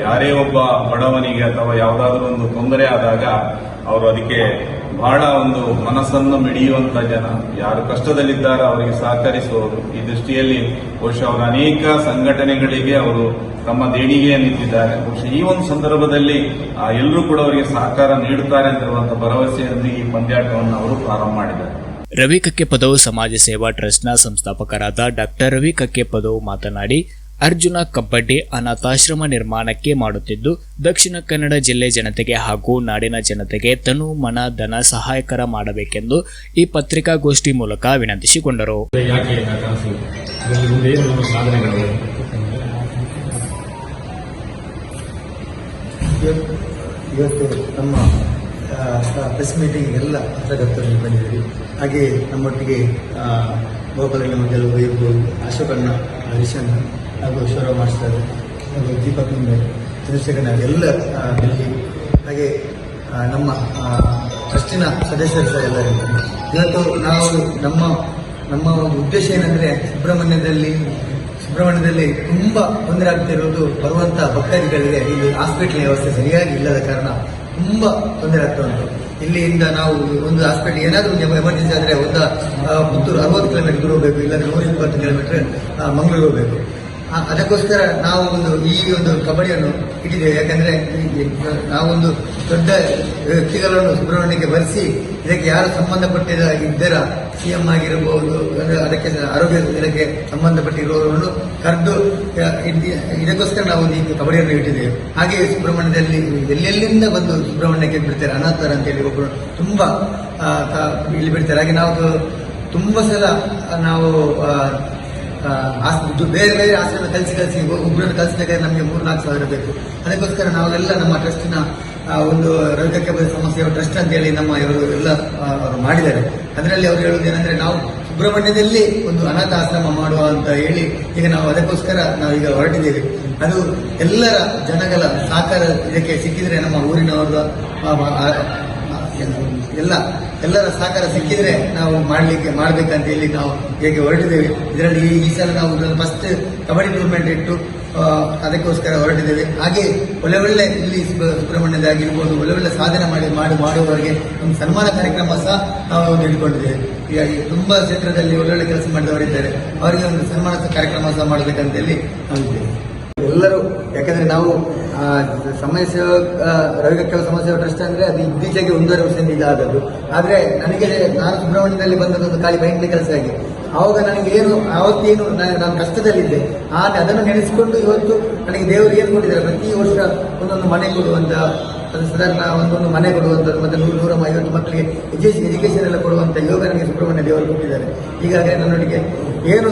ಯಾರೇ ಒಬ್ಬ ಬಡವನಿಗೆ ಅಥವಾ ಯಾವುದಾದ್ರೂ ಒಂದು ತೊಂದರೆ ಆದಾಗ ಅವರು ಅದಕ್ಕೆ ಬಹಳ ಒಂದು ಮನಸ್ಸನ್ನು ಮಿಡಿಯುವಂತ ಜನ, ಯಾರು ಕಷ್ಟದಲ್ಲಿದ್ದಾರೆ ಅವರಿಗೆ ಸಹಕರಿಸುವವರು. ಈ ದೃಷ್ಟಿಯಲ್ಲಿ ಬಹುಶಃ ಅವರ ಅನೇಕ ಸಂಘಟನೆಗಳಿಗೆ ಅವರು ತಮ್ಮ ದೇಣಿಗೆಯನ್ನು ಇಟ್ಟಿದ್ದಾರೆ ಬಹುಶಃ ಈ ಒಂದು ಸಂದರ್ಭದಲ್ಲಿ ಎಲ್ಲರೂ ಕೂಡ ಅವರಿಗೆ ಸಹಕಾರ ನೀಡುತ್ತಾರೆ ಅಂತಿರುವಂತಹ ಭರವಸೆಯೊಂದಿಗೆ ಈ ಪಂದ್ಯಾಟವನ್ನು ಅವರು ಪ್ರಾರಂಭ ಮಾಡಿದ್ದಾರೆ. ರವಿ ಕಕ್ಕೆಪದವು ಸಮಾಜ ಸೇವಾ ಟ್ರಸ್ಟ್ನ ಸಂಸ್ಥಾಪಕರಾದ ಡಾಕ್ಟರ್ ರವಿ ಕಕ್ಕೆಪದವು ಮಾತನಾಡಿ ಅರ್ಜುನ ಕಬ್ಬಡ್ಡಿ ಅನಾಥಾಶ್ರಮ ನಿರ್ಮಾಣಕ್ಕೆ ಮಾಡುತ್ತಿದ್ದು, ದಕ್ಷಿಣ ಕನ್ನಡ ಜಿಲ್ಲೆ ಜನತೆಗೆ ಹಾಗೂ ನಾಡಿನ ಜನತೆಗೆ ತನು ಮನ ಧನ ಸಹಾಯಕರ ಮಾಡಬೇಕೆಂದು ಈ ಪತ್ರಿಕಾಗೋಷ್ಠಿ ಮೂಲಕ ವಿನಂತಿಸಿಕೊಂಡರು. ಇವತ್ತು ನಮ್ಮ ಪ್ರೆಸ್ ಮೀಟಿಂಗ್ ಎಲ್ಲ ಪತ್ರಕರ್ತರಲ್ಲಿ ಬಂದಿದ್ದೀವಿ ಹಾಗೆ ನಮ್ಮೊಟ್ಟಿಗೆ ಗೋಪಾಲಣ್ಣ ಮಂಜಲ್ ಇರ್ಬೋದು ಅಶೋಕಣ್ಣ, ಹರೀಶಣ್ಣ ಹಾಗೂ ಶೋರ ಮಾಸ್ಟರ್ ಹಾಗೂ ದೀಪ ಮುಂದೆ ಚಂದ್ರಶೇಖರ್ ಎಲ್ಲ ಇಲ್ಲಿ ಹಾಗೆ ನಮ್ಮ ಟ್ರಸ್ಟಿನ ಸದಸ್ಯರು ಸಹ ಎಲ್ಲ ಇದ್ದಾರೆ. ಇವತ್ತು ನಾವು ನಮ್ಮ ನಮ್ಮ ಒಂದು ಉದ್ದೇಶ ಏನಂದ್ರೆ ಸುಬ್ರಹ್ಮಣ್ಯದಲ್ಲಿ ಸುಬ್ರಹ್ಮಣ್ಯದಲ್ಲಿ ತುಂಬ ತೊಂದರೆ ಆಗ್ತಿರೋದು ಬರುವಂಥ ಭಕ್ತಾದಿಗಳಿಗೆ ಇಲ್ಲಿ ಹಾಸ್ಪಿಟಲ್ ವ್ಯವಸ್ಥೆ ಸರಿಯಾಗಿ ಇಲ್ಲದ ಕಾರಣ ತುಂಬ ತೊಂದರೆ ಆಗ್ತಾ ಉಂಟು. ಇಲ್ಲಿಯಿಂದ ನಾವು ಒಂದು ಹಾಸ್ಪಿಟಲ್ ಏನಾದರೂ ಎಮರ್ಜೆನ್ಸಿ ಆದರೆ ಒಂದು ಮುತ್ತೂರು ಅರವತ್ತು ಕಿಲೋಮೀಟರ್ ಹೋಗಬೇಕು ಇಲ್ಲ ನೂರ ಇಪ್ಪತ್ತು ಕಿಲೋಮೀಟರ್ ಮಂಗಳೂರು ಹೋಗಬೇಕು. ಅದಕ್ಕೋಸ್ಕರ ನಾವು ಒಂದು ಈ ಒಂದು ಕಬಡ್ಡಿಯನ್ನು ಇಟ್ಟಿದ್ದೇವೆ. ಯಾಕಂದ್ರೆ ನಾವೊಂದು ದೊಡ್ಡ ವ್ಯಕ್ತಿಗಳನ್ನು ಸುಬ್ರಹ್ಮಣ್ಯಕ್ಕೆ ಬರೆಸಿ, ಇದಕ್ಕೆ ಯಾರು ಸಂಬಂಧಪಟ್ಟಿದ ಇದ್ದರ ಸಿಎಂ ಆಗಿರಬಹುದು ಅಂದ್ರೆ ಅದಕ್ಕೆ ಆರೋಗ್ಯ ಇಲಾಖೆ ಸಂಬಂಧಪಟ್ಟಿರುವವರನ್ನು ಕರೆದು ಇದಕ್ಕೋಸ್ಕರ ನಾವು ಈ ಕಬಡ್ಡಿಯನ್ನು ಇಟ್ಟಿದ್ದೇವೆ. ಹಾಗೆ ಸುಬ್ರಹ್ಮಣ್ಯದಲ್ಲಿ, ಎಲ್ಲೆಲ್ಲಿಂದ ಬಂದು ಸುಬ್ರಹ್ಮಣ್ಯಕ್ಕೆ ಬಿಡ್ತಾರೆ ಅನಾಥರ ಅಂತೇಳಿ ಒಬ್ಬರು ತುಂಬಾ ಇಲ್ಲಿ ಬಿಡ್ತಾರೆ. ಹಾಗೆ ನಾವು ತುಂಬಾ ಸಲ ನಾವು ಆ, ಆ, ಆಸ್- ಇದು ಬೇರೆ ಬೇರೆ ಆಸ್ತಿಯನ್ನು ಕಲಿಸಿ ಕಲಿಸಿ ಒಬ್ಬರನ್ನು ಕಲಿಸಬೇಕಾದ್ರೆ ನಮಗೆ ಮೂರು ನಾಲ್ಕು ಸಾವಿರ ಬೇಕು. ಅದಕ್ಕೋಸ್ಕರ ನಾವೆಲ್ಲ ನಮ್ಮ ಟ್ರಸ್ಟಿನ ಒಂದು ಒಂದು ರವಿಕಕ್ಕೆ ಸಮಸ್ಯೆ ಟ್ರಸ್ಟ್ ಅಂತ ಹೇಳಿ ನಮ್ಮ ಇವರು ಎಲ್ಲ ಅವರು ಮಾಡಿದ್ದಾರೆ. ಅದರಲ್ಲಿ ಅವರು ಹೇಳುವುದು ಏನಂದ್ರೆ ನಾವು ಸುಬ್ರಹ್ಮಣ್ಯದಲ್ಲಿ ಒಂದು ಅನಾಥ ಆಶ್ರಮ ಮಾಡುವ ಅಂತ ಹೇಳಿ ಈಗ ನಾವು ಅದಕ್ಕೋಸ್ಕರ ನಾವು ಈಗ ಹೊರಟಿದ್ದೇವೆ. ಅದು ಎಲ್ಲರ ಜನಗಳ ಸಹಕಾರ ಇದಕ್ಕೆ ಸಿಕ್ಕಿದ್ರೆ ನಮ್ಮ ಊರಿನವರ ಆ, ಆ, ಎಲ್ಲ ಎಲ್ಲರ ಸಹಕಾರ ಸಿಕ್ಕಿದ್ರೆ ನಾವು ಮಾಡಲಿಕ್ಕೆ ಮಾಡ್ಬೇಕಂತ ಹೇಳಿ ನಾವು ಹೇಗೆ ಹೊರಟಿದ್ದೇವೆ. ಇದರಲ್ಲಿ ಈ- ಸಲ ನಾವು ಫಸ್ಟ್ ಕಬಡ್ಡಿ ಟೂರ್ನಮೆಂಟ್ ಇಟ್ಟು ಅದಕ್ಕೋಸ್ಕರ ಹೊರಟಿದ್ದೇವೆ. ಹಾಗೆ ಒಳ್ಳೆ ಒಳ್ಳೆ ಇಲ್ಲಿ ಸುಬ್ರಹ್ಮಣ್ಯದ ಸುಬ್ರಹ್ಮಣ್ಯದಾಗಿರ್ಬೋದು ಒಳ್ಳೆ ಒಳ್ಳೆ ಸಾಧನೆ ಮಾಡಿ ಮಾಡಿ ಮಾಡುವವರಿಗೆ ಒಂದು ಸನ್ಮಾನ ಕಾರ್ಯಕ್ರಮ ಸಹ ನಾವು ಒಂದು ಇಟ್ಕೊಂಡಿದ್ದೇವೆ ಹೀಗಾಗಿ ತುಂಬ ಕ್ಷೇತ್ರದಲ್ಲಿ ಒಳ್ಳೊಳ್ಳೆ ಕೆಲಸ ಮಾಡಿದವರಿದ್ದಾರೆ. ಅವರಿಗೆ ಒಂದು ಸನ್ಮಾನ ಕಾರ್ಯಕ್ರಮ ಸಹ ಮಾಡಬೇಕಂತ ಹೇಳಿ ನಾವು ಎಲ್ಲರೂ ಯಾಕಂದ್ರೆ ನಾವು ಸಮಾಜ ಸೇವಾ ಆ, ರವಿಕಕ್ಕಲ ಸಮಾಜ ಸೇವಾ ಟ್ರಸ್ಟ್ ಅಂದ್ರೆ ಅದು ಇತ್ತೀಚೆಗೆ ಒಂದೂವರೆ ವರ್ಷದಿಂದ ಇದಾದದ್ದು. ಆದ್ರೆ ನನಗೆ ನಾನು ಸುಬ್ರಹ್ಮಣ್ಯದಲ್ಲಿ ಬಂದದ್ದು ಖಾಲಿ ಭಯಂಕರ ಕೆಲಸ ಆಗಿ. ಆವಾಗ ನನಗೆ ಏನು ಆವತ್ತೇನು ನಾನು ನಾನು ಕಷ್ಟದಲ್ಲಿದ್ದೆ. ಆ ಅದನ್ನು ನೆನೆಸಿಕೊಂಡು ಇವತ್ತು ನನಗೆ ದೇವರು ಏನು ಕೊಟ್ಟಿದ್ದಾರೆ? ಪ್ರತಿ ವರ್ಷ ಒಂದೊಂದು ಮನೆ ಕೊಡುವಂತ ಅದು ಸಾಧಾರಣ ಒಂದೊಂದು ಮನೆ ಕೊಡುವಂಥದ್ದು, ಮತ್ತೆ ನೂರು, ನೂರ ಐವತ್ತು ಮಕ್ಕಳಿಗೆ ಎಜುಕೇಶನ್ ಎಜುಕೇಶನ್ ಎಲ್ಲ ಕೊಡುವಂಥ ಯೋಗ ನನಗೆ ಸುಬ್ರಹ್ಮಣ್ಯ ದೇವರು ಕೊಟ್ಟಿದ್ದಾರೆ. ಈಗಾಗಲೇ ನನ್ನೊಟ್ಟಿಗೆ ಏನು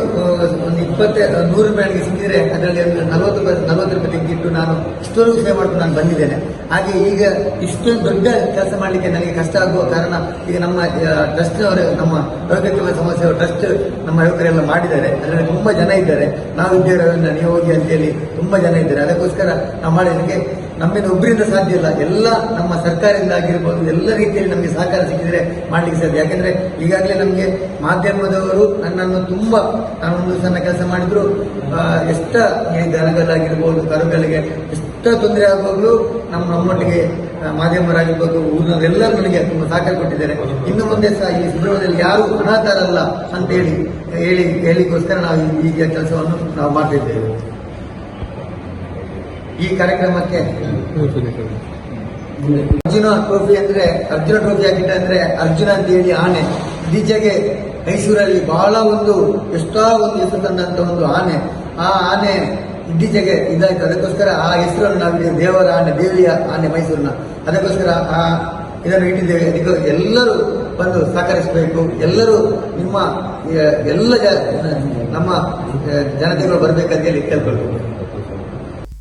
ಒಂದು ಇಪ್ಪತ್ತೆ ನೂರು ರೂಪಾಯಿ ನನಗೆ ಸಿಕ್ಕಿದ್ರೆ ಅದರಲ್ಲಿ ಒಂದು ನಲವತ್ತು ರೂಪಾಯಿ ನಲವತ್ತು ರೂಪಾಯಿ ತೆಗೆದಿಟ್ಟು ನಾನು ಇಷ್ಟೊಂದು ಸೇವೆ ಮಾಡ್ಕೊಂಡು ನಾನು ಬಂದಿದ್ದೇನೆ. ಹಾಗೆ ಈಗ ಇಷ್ಟೊಂದು ದೊಡ್ಡ ಕೆಲಸ ಮಾಡಲಿಕ್ಕೆ ನನಗೆ ಕಷ್ಟ ಆಗುವ ಕಾರಣ ಈಗ ನಮ್ಮ ಟ್ರಸ್ಟ್ನವರು ನಮ್ಮ ಯೋಗಕ್ಕೆ ಸಮಸ್ಯೆ ಟ್ರಸ್ಟ್ ನಮ್ಮ ಯುವಕರೆಲ್ಲ ಮಾಡಿದ್ದಾರೆ. ಅದರಲ್ಲಿ ತುಂಬ ಜನ ಇದ್ದಾರೆ. ನಾವು ಇದ್ದೇವೆ ನೀವು ಹೋಗಿ ಅಂತೇಳಿ ತುಂಬ ಜನ ಇದ್ದಾರೆ. ಅದಕ್ಕೋಸ್ಕರ ನಾವು ಮಾಡಿದ್ದಕ್ಕೆ ನಮ್ಮಿಂದ ಒಬ್ಬರಿಂದ ಸಾಧ್ಯ ಇಲ್ಲ. ಎಲ್ಲ ನಮ್ಮ ಸರ್ಕಾರದಿಂದ ಆಗಿರ್ಬೋದು ಎಲ್ಲ ರೀತಿಯಲ್ಲಿ ನಮಗೆ ಸಹಕಾರ ಸಿಕ್ಕಿದ್ರೆ ಮಾಡ್ಲಿಕ್ಕೆ ಸಾಧ್ಯ. ಯಾಕಂದ್ರೆ ಈಗಾಗಲೇ ನಮಗೆ ಮಾಧ್ಯಮದವರು ನನ್ನನ್ನು ತುಂಬಾ ನಾನೊಂದು ಸಣ್ಣ ಕೆಲಸ ಮಾಡಿದ್ರು. ಎಷ್ಟ ಈ ದನಗಳಾಗಿರ್ಬೋದು, ಕರುಗಳಿಗೆ ಎಷ್ಟ ತೊಂದರೆ ಆಗುವಾಗಲೂ ನಮ್ಮ ನಮ್ಮೊಟ್ಟಿಗೆ ಮಾಧ್ಯಮರಾಗಿರ್ಬೋದು ಊರಿನವರೆಲ್ಲರೂ ನನಗೆ ತುಂಬಾ ಸಹಕಾರ ಕೊಟ್ಟಿದ್ದಾರೆ. ಇನ್ನು ಮುಂದೆ ಸಹ ಈ ಸುಬ್ರಹ್ಮಣ್ಯದಲ್ಲಿ ಯಾರು ಅನಾಥರಲ್ಲ ಅಂತ ಹೇಳಿ ಹೇಳಿ ನಾವು ಈಗ ಕೆಲಸವನ್ನು ನಾವು ಮಾಡ್ತಿದ್ದೇವೆ ಈ ಕಾರ್ಯಕ್ರಮಕ್ಕೆ ಅರ್ಜುನ ಟ್ರೋಫಿ ಅಂದ್ರೆ, ಅರ್ಜುನ ಟ್ರೋಫಿ ಆಗಿದ್ದ ಅಂದ್ರೆ ಅರ್ಜುನ ಅಂತ ಹೇಳಿ ಆನೆ. ಇತ್ತೀಚೆಗೆ ಮೈಸೂರಲ್ಲಿ ಬಹಳ ಒಂದು ಎಷ್ಟೋ ಒಂದು ಹೆಸರು ತಂದಂತ ಒಂದು ಆನೆ. ಆ ಆನೆ ಇತ್ತೀಚೆಗೆ ಇದಾಯ್ತು. ಅದಕ್ಕೋಸ್ಕರ ಆ ಹೆಸರನ್ನು ನಾವು ದೇವರ ಆನೆ, ದೇವಿಯ ಆನೆ ಮೈಸೂರಿನ ಅದಕ್ಕೋಸ್ಕರ ಆ ಇದನ್ನು ಇಟ್ಟಿದ್ದೇವೆ. ಅದಕ್ಕೆ ಎಲ್ಲರೂ ಬಂದು ಸಹಕರಿಸಬೇಕು. ಎಲ್ಲರೂ ನಿಮ್ಮ, ಎಲ್ಲ ನಮ್ಮ ಜನತೆಗಳು ಬರಬೇಕಂತ ಹೇಳಿ ಕೇಳ್ಕೊಳ್ಬೇಕು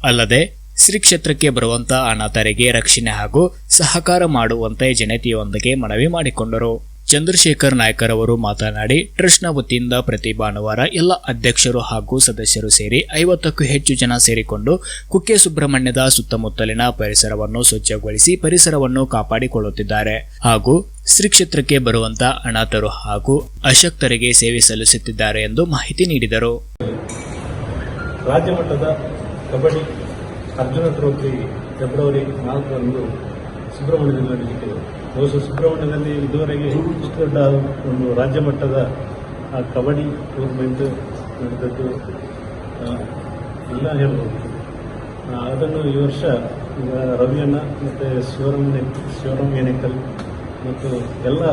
ಅಲ್ಲದೆ ಶ್ರೀ ಕ್ಷೇತ್ರಕ್ಕೆ ಬರುವಂತ ಅನಾಥರಿಗೆ ರಕ್ಷಣೆ ಹಾಗೂ ಸಹಕಾರ ಮಾಡುವಂತೆ ಜನತೆಯೊಂದಿಗೆ ಮನವಿ ಮಾಡಿಕೊಂಡರು. ಚಂದ್ರಶೇಖರ್ ನಾಯ್ಕರ್ ಅವರು ಮಾತನಾಡಿ, ಟ್ರಸ್ಟ್ನ ವತಿಯಿಂದ ಪ್ರತಿ ಭಾನುವಾರ ಎಲ್ಲ ಅಧ್ಯಕ್ಷರು ಹಾಗೂ ಸದಸ್ಯರು ಸೇರಿ ಐವತ್ತಕ್ಕೂ ಹೆಚ್ಚು ಜನ ಸೇರಿಕೊಂಡು ಕುಕ್ಕೆ ಸುಬ್ರಹ್ಮಣ್ಯದ ಸುತ್ತಮುತ್ತಲಿನ ಪರಿಸರವನ್ನು ಸ್ವಚ್ಛಗೊಳಿಸಿ ಪರಿಸರವನ್ನು ಕಾಪಾಡಿಕೊಳ್ಳುತ್ತಿದ್ದಾರೆ. ಹಾಗೂ ಶ್ರೀ ಕ್ಷೇತ್ರಕ್ಕೆ ಬರುವಂತ ಅನಾಥರು ಹಾಗೂ ಅಶಕ್ತರಿಗೆ ಸೇವೆ ಸಲ್ಲಿಸುತ್ತಿದ್ದಾರೆ ಎಂದು ಮಾಹಿತಿ ನೀಡಿದರು. ರಾಜ್ಯ ಮಟ್ಟದ ಕಬಡ್ಡಿ ಅರ್ಜುನ ಟ್ರೋಫಿ ಫೆಬ್ರವರಿ ನಾಲ್ಕರಂದು ಸುಬ್ರಹ್ಮಣ್ಯದಲ್ಲಿ ನಡೆಯುತ್ತಿದೆ ಬಹುಶಃ ಸುಬ್ರಹ್ಮಣ್ಯದಲ್ಲಿ ಇದುವರೆಗೆ ಇಷ್ಟು ದೊಡ್ಡ ಒಂದು ರಾಜ್ಯ ಮಟ್ಟದ ಕಬಡ್ಡಿ ಟೂರ್ನಮೆಂಟ್ ನಡೆದದ್ದು ಎಲ್ಲ ಹೇಳ್ಬೋದು. ಅದನ್ನು ಈ ವರ್ಷ ರವಿಯಣ್ಣ ಮತ್ತು ಶಿವರಾಮ್ ಶಿವರಾಮ್ ಏನೇಕಲ್ ಮತ್ತು ಎಲ್ಲ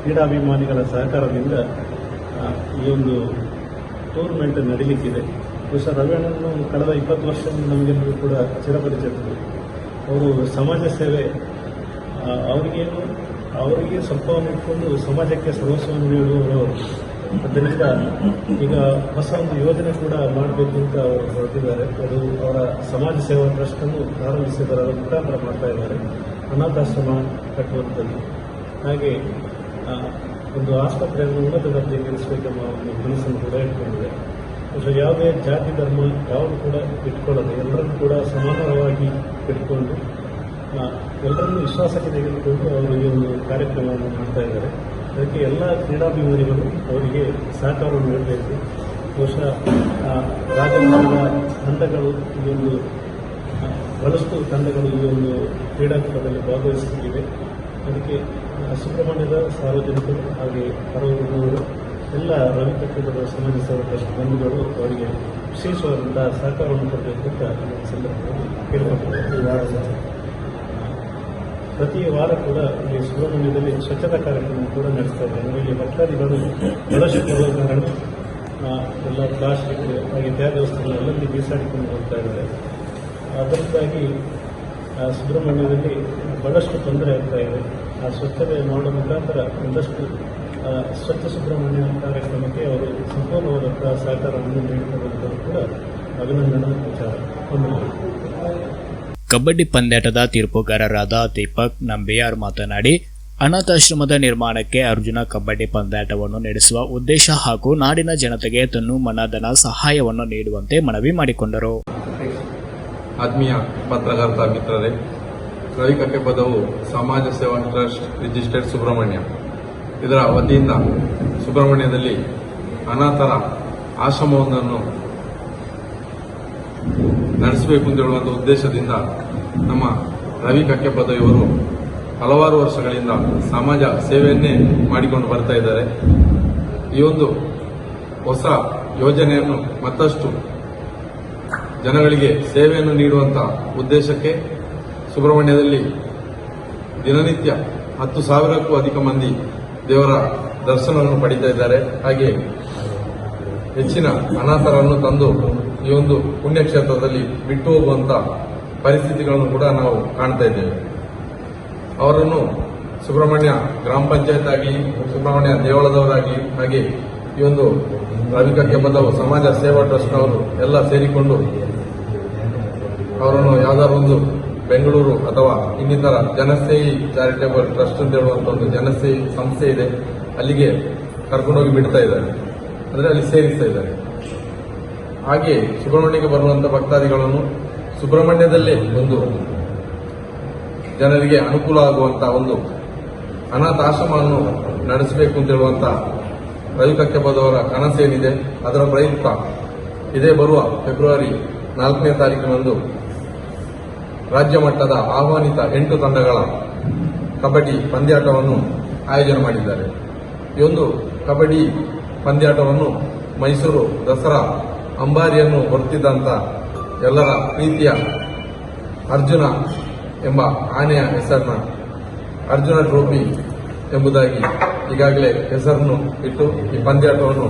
ಕ್ರೀಡಾಭಿಮಾನಿಗಳ ಸಹಕಾರದಿಂದ ಈ ಒಂದು ಟೂರ್ನಮೆಂಟ್ ನಡೀಲಿಕ್ಕಿದೆ. ಬಹುಶಃ ರವಿಯಣ್ಣನು ಕಳೆದ ಇಪ್ಪತ್ತು ವರ್ಷದಿಂದ ನಮಗೆಲ್ಲರೂ ಕೂಡ ಚಿರಪರಿಚಿತರು. ಅವರು ಸಮಾಜ ಸೇವೆ ಅವರಿಗೇನು, ಅವರಿಗೆ ಸ್ವಲ್ಪ ಇಟ್ಕೊಂಡು ಸಮಾಜಕ್ಕೆ ಸರ್ವಸ್ವವನ್ನು ನೀಡುವವರು ಅದರಿಂದ ಈಗ ಹೊಸ ಒಂದು ಯೋಜನೆ ಕೂಡ ಮಾಡಬೇಕು ಅಂತ ಅವರು ಹೊರಟಿದ್ದಾರೆ. ಅದು ಅವರ ಸಮಾಜ ಸೇವಾ ಟ್ರಸ್ಟ್ ಅನ್ನು ಪ್ರಾರಂಭಿಸಿದ್ದಾರೆ ಅದರ ಮುಖಾಂತರ ಮಾಡ್ತಾ ಇದ್ದಾರೆ. ಅನಾಥಾಶ್ರಮ ಕಟ್ಟುವಂಥದ್ದು. ಹಾಗೆ ಒಂದು ಆಸ್ಪತ್ರೆಯನ್ನು ಉನ್ನತ ದರ್ಜೆಗೆ ಇರಿಸಬೇಕೆಂಬ ಒಂದು ಕನಸನ್ನು ಕೂಡ ಇಟ್ಕೊಂಡಿದೆ. ಬಹುಶಃ ಯಾವುದೇ ಜಾತಿ, ಧರ್ಮ, ಯಾವುದು ಕೂಡ ಇಟ್ಕೊಳ್ಳದೆ, ಎಲ್ಲರನ್ನು ಕೂಡ ಸಮಾನವಾಗಿ ಇಟ್ಕೊಂಡು ಎಲ್ಲರನ್ನೂ ವಿಶ್ವಾಸಕ್ಕೆ ತೆಗೆದುಕೊಂಡು ಅವರು ಈ ಒಂದು ಕಾರ್ಯಕ್ರಮವನ್ನು ಮಾಡ್ತಾ ಇದ್ದಾರೆ. ಅದಕ್ಕೆ ಎಲ್ಲ ಕ್ರೀಡಾಭಿಮಾನಿಗಳು ಅವರಿಗೆ ಸಹಕಾರವನ್ನು ನೀಡಬೇಕು ಬಹುಶಃ ರಾಜ್ಯಮಟ್ಟದ ತಂಡಗಳು ಈ ಒಂದು ಬಹಳಷ್ಟು ತಂಡಗಳು ಈ ಒಂದು ಕ್ರೀಡಾಕೂಟದಲ್ಲಿ ಭಾಗವಹಿಸುತ್ತಿವೆ. ಅದಕ್ಕೆ ಸುಬ್ರಹ್ಮಣ್ಯದ ಸಾರ್ವಜನಿಕರು ಹಾಗೆ ಹೊರವರು ಎಲ್ಲ ರವಿ ಕಟ್ಟಿದ ಟ್ರಸ್ಟ್ ಬಂಧುಗಳು ಅವರಿಗೆ ವಿಶೇಷವಾದಂತಹ ಸಹಕಾರವನ್ನು ಕೊಡಬೇಕು ಅಂತ ಸಂದರ್ಭದಲ್ಲಿ ಕೇಳಿಕೊಂಡಿದ್ದಾರೆ ಪ್ರತಿ ವಾರ ಕೂಡ ಇಲ್ಲಿ ಸುಬ್ರಹ್ಮಣ್ಯದಲ್ಲಿ ಸ್ವಚ್ಛತಾ ಕಾರ್ಯಕ್ರಮ ಕೂಡ ನಡೆಸ್ತಾ ಇದೆ ಅಂದರೆ ಇಲ್ಲಿ ಭಕ್ತಾದಿಗಳು ಬರುವ ಕಾರಣ ಎಲ್ಲ ಪ್ಲಾಸ್ಟಿಕ್ ಹಾಗೆ ತ್ಯಾಗ ವಸ್ತುಗಳನ್ನೆಲ್ಲ ಬೀಸಾಡಿಕೊಂಡು ಹೋಗ್ತಾ ಇದ್ದಾರೆ. ಅದರಿಂದಾಗಿ ಸುಬ್ರಹ್ಮಣ್ಯದಲ್ಲಿ ಬಹಳಷ್ಟು ತೊಂದರೆ ಆಗ್ತಾ ಇದೆ. ಆ ಸ್ವಚ್ಛತೆ ಮಾಡುವ ಮುಖಾಂತರ ಒಂದಷ್ಟು ಸ್ವಚ್ಛ ಸುಬ್ರಹ್ಮಣ್ಯ ಕಾರ್ಯಕ್ರಮಕ್ಕೆ ಅವರು ಸಂಪೂರ್ಣವಾದಂತಹ ಸಹಕಾರವನ್ನು ನೀಡುತ್ತಿರುವುದು ಕೂಡ ಅಭಿನಂದನಾ ವಿಚಾರ. ಕಬಡ್ಡಿ ಪಂದ್ಯಾಟದ ತೀರ್ಪುಗಾರರಾದ ದೀಪಕ್ ನಂಬಿಯಾರ್ ಮಾತನಾಡಿ ಅನಾಥಾಶ್ರಮದ ನಿರ್ಮಾಣಕ್ಕೆ ಅರ್ಜುನ ಕಬಡ್ಡಿ ಪಂದ್ಯಾಟವನ್ನು ನಡೆಸುವ ಉದ್ದೇಶ ಹಾಗೂ ನಾಡಿನ ಜನತೆಗೆ ತನ್ನು ಮನಧನ ಸಹಾಯವನ್ನು ನೀಡುವಂತೆ ಮನವಿ ಮಾಡಿಕೊಂಡರು. ಆತ್ಮೀಯ ಪತ್ರಕರ್ತ ಮಿತ್ರರೇ ರವಿಕಕ್ಕೆ ಪದವು ಸಮಾಜ ಸೇವಾ ಟ್ರಸ್ಟ್ ರಿಜಿಸ್ಟರ್ಡ್ ಸುಬ್ರಹ್ಮಣ್ಯ. ಇದರ ವತಿಯಿಂದ ಸುಬ್ರಹ್ಮಣ್ಯದಲ್ಲಿ ಅನಾಥರ ಆಶ್ರಮವೊಂದನ್ನು ನಡೆಸಬೇಕು ಅಂತ ಹೇಳುವಂಥ ಉದ್ದೇಶದಿಂದ ನಮ್ಮ ರವಿ ಕಕ್ಕೆಪದ ಇವರು ಹಲವಾರು ವರ್ಷಗಳಿಂದ ಸಮಾಜ ಸೇವೆಯನ್ನೇ ಮಾಡಿಕೊಂಡು ಬರ್ತಾ ಇದ್ದಾರೆ. ಈ ಒಂದು ಹೊಸ ಯೋಜನೆಯನ್ನು ಮತ್ತಷ್ಟು ಜನಗಳಿಗೆ ಸೇವೆಯನ್ನು ನೀಡುವಂಥ ಉದ್ದೇಶಕ್ಕೆ ಸುಬ್ರಹ್ಮಣ್ಯದಲ್ಲಿ ದಿನನಿತ್ಯ ಹತ್ತು ಸಾವಿರಕ್ಕೂ ಅಧಿಕ ಮಂದಿ ದೇವರ ದರ್ಶನವನ್ನು ಪಡಿತಾ ಇದ್ದಾರೆ. ಹಾಗೆ ಹೆಚ್ಚಿನ ಅನಾಥರನ್ನು ತಂದು ಈ ಒಂದು ಪುಣ್ಯಕ್ಷೇತ್ರದಲ್ಲಿ ಬಿಟ್ಟು ಹೋಗುವಂತ ಪರಿಸ್ಥಿತಿಗಳನ್ನು ಕೂಡ ನಾವು ಕಾಣ್ತಾ ಇದ್ದೇವೆ. ಅವರನ್ನು ಸುಬ್ರಹ್ಮಣ್ಯ ಗ್ರಾಮ ಪಂಚಾಯತ್ ಆಗಿ ಸುಬ್ರಹ್ಮಣ್ಯ ದೇವಳದವರಾಗಿ ಹಾಗೆ ಈ ಒಂದು ರವಿಕಕ್ಕೆ ಬಂದವು ಸಮಾಜ ಸೇವಾ ಟ್ರಸ್ಟ್ನವರು ಎಲ್ಲ ಸೇರಿಕೊಂಡು ಅವರನ್ನು ಯಾವ್ದಾದ್ರು ಒಂದು ಬೆಂಗಳೂರು ಅಥವಾ ಇನ್ನಿತರ ಜನಸೇಹಿ ಚಾರಿಟೇಬಲ್ ಟ್ರಸ್ಟ್ ಅಂತ ಹೇಳುವಂತ ಒಂದು ಜನಸೇಹಿ ಸಂಸ್ಥೆ ಇದೆ. ಅಲ್ಲಿಗೆ ಕರ್ಕೊಂಡೋಗಿ ಬಿಡ್ತಾ ಇದ್ದಾರೆ. ಅಂದರೆ ಅಲ್ಲಿ ಸೇರಿಸ್ತಾ ಇದ್ದಾರೆ. ಹಾಗೆ ಸುಬ್ರಹ್ಮಣ್ಯಕ್ಕೆ ಬರುವಂತ ಭಕ್ತಾದಿಗಳನ್ನು ಸುಬ್ರಹ್ಮಣ್ಯದಲ್ಲೇ ಒಂದು ಜನರಿಗೆ ಅನುಕೂಲ ಆಗುವಂತ ಒಂದು ಅನಾಥಾಶ್ರಮವನ್ನು ನಡೆಸಬೇಕು ಅಂತ ಹೇಳುವಂತ ರವಿ ಕಕ್ಕೆಬದವರ ಕನಸೇನಿದೆ. ಅದರ ಪ್ರಯುಕ್ತ ಇದೇ ಬರುವ ಫೆಬ್ರವರಿ ನಾಲ್ಕನೇ ತಾರೀಕಿನಂದು ರಾಜ್ಯ ಮಟ್ಟದ ಆಹ್ವಾನಿತ ಎಂಟು ತಂಡಗಳ ಕಬಡ್ಡಿ ಪಂದ್ಯಾಟವನ್ನು ಆಯೋಜನೆ ಮಾಡಿದ್ದಾರೆ. ಈ ಒಂದು ಕಬಡ್ಡಿ ಪಂದ್ಯಾಟವನ್ನು ಮೈಸೂರು ದಸರಾ ಅಂಬಾರಿಯನ್ನು ಹೊರತಿದ್ದಂತ ಎಲ್ಲರ ಪ್ರೀತಿಯ ಅರ್ಜುನ ಎಂಬ ಆನೆಯ ಹೆಸರನ್ನ ಅರ್ಜುನ ಟ್ರೋಫಿ ಎಂಬುದಾಗಿ ಈಗಾಗಲೇ ಹೆಸರನ್ನು ಇಟ್ಟು ಈ ಪಂದ್ಯಾಟವನ್ನು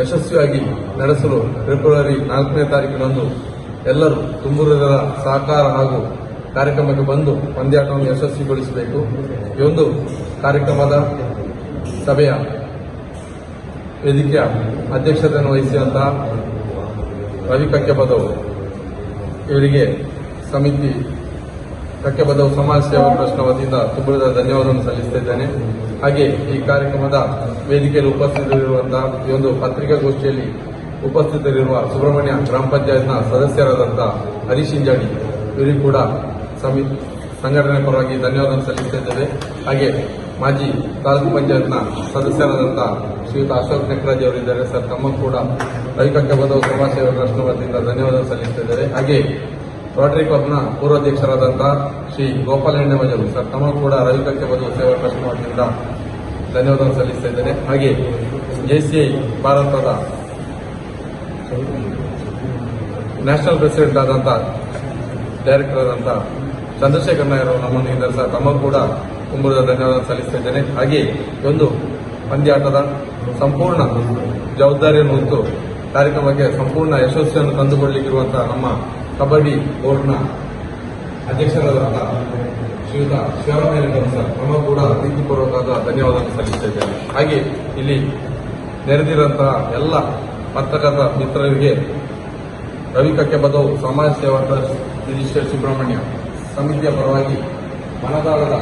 ಯಶಸ್ವಿಯಾಗಿ ನಡೆಸಲು ಫೆಬ್ರವರಿ ನಾಲ್ಕನೇ ತಾರೀಕಿನಂದು ಎಲ್ಲರೂ ತುಂಬುವುದರ ಸಹಕಾರ ಹಾಗೂ ಕಾರ್ಯಕ್ರಮಕ್ಕೆ ಬಂದು ಪಂದ್ಯಾಟವನ್ನು ಯಶಸ್ವಿಗೊಳಿಸಬೇಕು. ಈ ಒಂದು ಕಾರ್ಯಕ್ರಮದ ಸಭೆಯ ವೇದಿಕೆಯ ಅಧ್ಯಕ್ಷತೆಯನ್ನು ವಹಿಸಿದಂತಹ ರವಿ ಕಕ್ಕೆಪದವು ಇವರಿಗೆ ಸಮಿತಿ ಕಕ್ಕೆಬದವು ಸಮಾಜ ಸೇವಾ ಟ್ರಸ್ಟ್ನ ವತಿಯಿಂದ ತುಂಬುರದ ಧನ್ಯವಾದವನ್ನು ಸಲ್ಲಿಸುತ್ತಿದ್ದೇನೆ ಹಾಗೆ ಈ ಕಾರ್ಯಕ್ರಮದ ವೇದಿಕೆಯಲ್ಲಿ ಉಪಸ್ಥಿತರಿರುವಂತಹ ಈ ಒಂದು ಪತ್ರಿಕಾಗೋಷ್ಠಿಯಲ್ಲಿ ಉಪಸ್ಥಿತರಿರುವ ಸುಬ್ರಹ್ಮಣ್ಯ ಗ್ರಾಮ ಪಂಚಾಯತ್ನ ಸದಸ್ಯರಾದಂತಹ ಹರೀಶ್ ಇಂಜಾಡಿ ಇವರಿಗೂ ಕೂಡ ಸಮಿ ಸಂಘಟನೆ ಪರವಾಗಿ ಧನ್ಯವಾದ ಸಲ್ಲಿಸುತ್ತಿದ್ದೇವೆ. ಹಾಗೆ ಮಾಜಿ ತಾಲೂಕು ಪಂಚಾಯತ್ನ ಸದಸ್ಯರಾದಂತಹ ಶ್ರೀಯುತ ಅಶೋಕ್ ನೆಕ್ರಾಜ್ ಅವರಿದ್ದಾರೆ. ಸರ್, ತಮ್ಮ ಕೂಡ ರವಿಕಕ್ಕೆ ಬದವು ಸಮಾಜ ಸೇವಾ ಟ್ರಸ್ಟ್ನ ವತಿಯಿಂದ ಧನ್ಯವಾದ ಸಲ್ಲಿಸುತ್ತಿದ್ದೇವೆ. ಹಾಗೆ ರೋಟರಿ ಕ್ಲಬ್ನ ಪೂರ್ವಾಧ್ಯಕ್ಷರಾದಂತಹ ಶ್ರೀ ಗೋಪಾಲ ಎಣ್ಣೆಮಜರು ಸರ್, ತಮ್ಮ ಕೂಡ ರವಿಕಕ್ಕೆ ಬದವು ಸೇವಾ ಟ್ರಸ್ಟ್ ವತಿಯಿಂದ ಧನ್ಯವಾದ ಸಲ್ಲಿಸ್ತಾ ಇದ್ದೇನೆ ಹಾಗೆ ಜೆಸಿಐ ಭಾರತದ ನ್ಯಾಷನಲ್ ಪ್ರೆಸಿಡೆಂಟ್ ಆದಂತಹ ಡೈರೆಕ್ಟರ್ ಆದಂತಹ ಚಂದ್ರಶೇಖರ್ ನಾಯರ್ ನಮ್ಮನ್ನು ಸರ್ ತಮ್ಮ ಕೂಡ ಕುಂಬದ ಧನ್ಯವಾದ ಸಲ್ಲಿಸುತ್ತಿದ್ದೇನೆ. ಹಾಗೆ ಒಂದು ಪಂದ್ಯಾಟದ ಸಂಪೂರ್ಣ ಜವಾಬ್ದಾರಿಯನ್ನು ಹೊತ್ತು ಕಾರ್ಯಕ್ರಮಕ್ಕೆ ಸಂಪೂರ್ಣ ಯಶಸ್ವಿಯನ್ನು ತಂದುಕೊಳ್ಳಲಿಕ್ಕಿರುವಂತಹ ನಮ್ಮ ಕಬಡ್ಡಿ ಬೋರ್ಡ್ನ ಅಧ್ಯಕ್ಷರಾದಂತಹ ಶ್ರೀಯುತ ಶಿವರಾಮಯ್ಯ ಸರ್ ನಮ್ಮ ಕೂಡ ಪ್ರೀತಿಪೂರ್ವಕವಾದ ಧನ್ಯವಾದ ಸಲ್ಲಿಸ್ತಾ ಇದ್ದೇನೆ ಹಾಗೆ ಇಲ್ಲಿ ನೆರೆದಿರುವಂತಹ ಎಲ್ಲ ಪತ್ರಕರ್ತ ಮಿತ್ರರಿಗೆ ರವಿ ಕಕ್ಕೆಬದವು ಸಮಾಜ ಸೇವಾ ಟ್ರಸ್ಟ್ ಸುಬ್ರಹ್ಮಣ್ಯ ಸಮಿತಿಯ ಪರವಾಗಿ ಮನದಾಳದ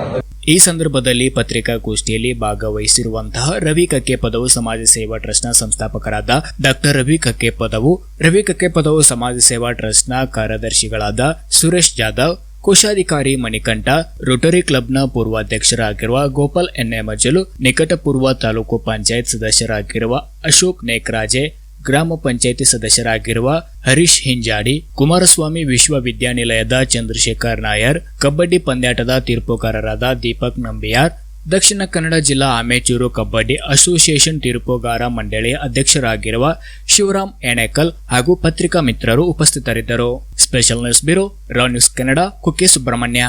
ಈ ಸಂದರ್ಭದಲ್ಲಿ ಪತ್ರಿಕಾಗೋಷ್ಠಿಯಲ್ಲಿ ಭಾಗವಹಿಸಿರುವಂತಹ ರವಿ ಕಕ್ಕೆ ಪದವು ಸಮಾಜ ಸೇವಾ ಟ್ರಸ್ಟ್ನ ಸಂಸ್ಥಾಪಕರಾದ ಡಾಕ್ಟರ್ ರವಿ ಕಕ್ಕೆ ಪದವು ರವಿ ಕಕ್ಕೆ ಪದವು ಸಮಾಜ ಸೇವಾ ಟ್ರಸ್ಟ್ನ ಕಾರ್ಯದರ್ಶಿಗಳಾದ ಸುರೇಶ್ ಜಾಧವ್, ಕೋಶಾಧಿಕಾರಿ ಮಣಿಕಂಠ, ರೋಟರಿ ಕ್ಲಬ್ನ ಪೂರ್ವಾಧ್ಯಕ್ಷರಾಗಿರುವ ಗೋಪಾಲ್ ಎನ್ಎ ಮಜಲು ನಿಕಟಪೂರ್ವ ತಾಲೂಕು ಪಂಚಾಯತ್ ಸದಸ್ಯರಾಗಿರುವ ಅಶೋಕ್ ನೇಕ್ರಾಜೆ ಗ್ರಾಮ ಪಂಚಾಯಿತಿ ಸದಸ್ಯರಾಗಿರುವ ಹರೀಶ್ ಹಿಂಜಾಡಿ, ಕುಮಾರಸ್ವಾಮಿ ವಿಶ್ವವಿದ್ಯಾನಿಲಯದ ಚಂದ್ರಶೇಖರ್ ನಾಯರ್, ಕಬಡ್ಡಿ ಪಂದ್ಯಾಟದ ತೀರ್ಪುಗಾರರಾದ ದೀಪಕ್ ನಂಬಿಯಾರ್, ದಕ್ಷಿಣ ಕನ್ನಡ ಜಿಲ್ಲಾ ಅಮೆಚೂರು ಕಬಡ್ಡಿ ಅಸೋಸಿಯೇಷನ್ ತೀರ್ಪುಗಾರ ಮಂಡಳಿ ಅಧ್ಯಕ್ಷರಾಗಿರುವ ಶಿವರಾಮ್ ಎಣೆಕಲ್ ಹಾಗೂ ಪತ್ರಿಕಾ ಮಿತ್ರರು ಉಪಸ್ಥಿತರಿದ್ದರು. ಸ್ಪೆಷಲ್ ನ್ಯೂಸ್ ಬ್ಯೂರೋ, ರಾ ನ್ಯೂಸ್ ಕನ್ನಡ, ಕುಕ್ಕೆ ಸುಬ್ರಹ್ಮಣ್ಯ.